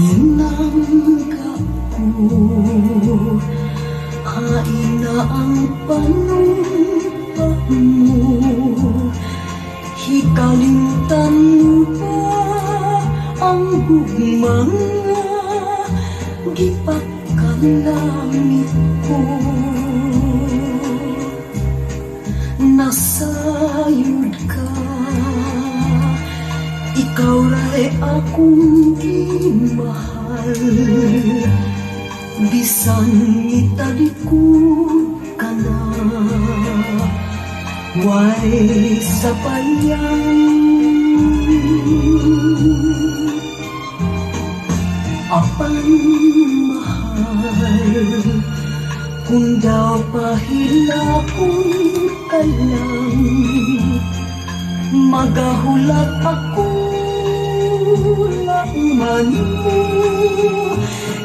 Hain na ang panumpa mo ba ang gugmang Gipagkalangit ko Nasayod ka Ikaw ray akong imahal Bisan italikod ka na Way sapayan Apan mahal. Kung daw pahilakon ka lang Magahulat ako Lauman mo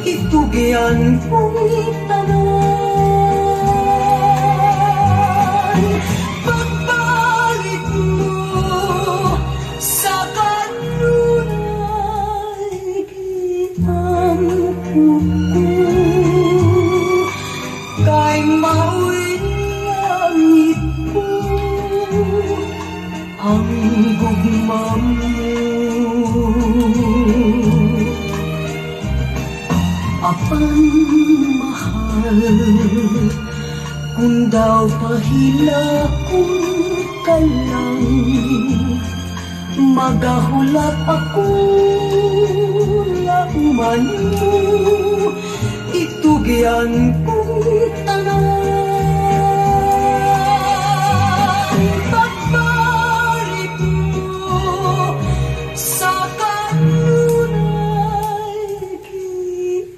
Itugyan kong tanan Pagbalik mo Sa kanunay Kitang kuko Kay mauwi Apan mahal Kung daw pahila kung ka lang Magahulat ako Lauman mo Itugyan tanan